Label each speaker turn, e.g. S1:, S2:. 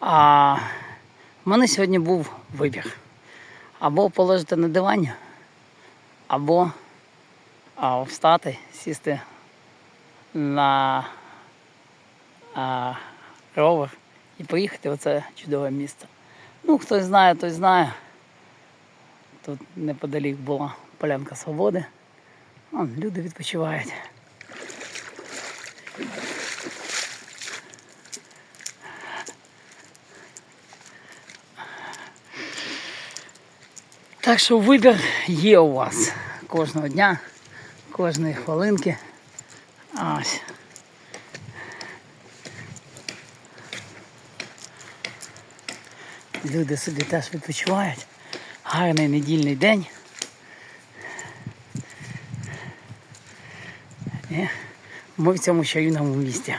S1: А в мене сьогодні був вибір. Або положити на дивані, або а, встати, сісти на а, ровер і поїхати в це чудове місце. Ну, хтось знає, той знає. Тут неподалік була полянка свободи. Вон, люди відпочивають. Так що вибір є у вас кожного дня, кожної хвилинки. Ось. Люди собі теж відпочивають. Гарний недільний день. І ми в цьому чарівному місті.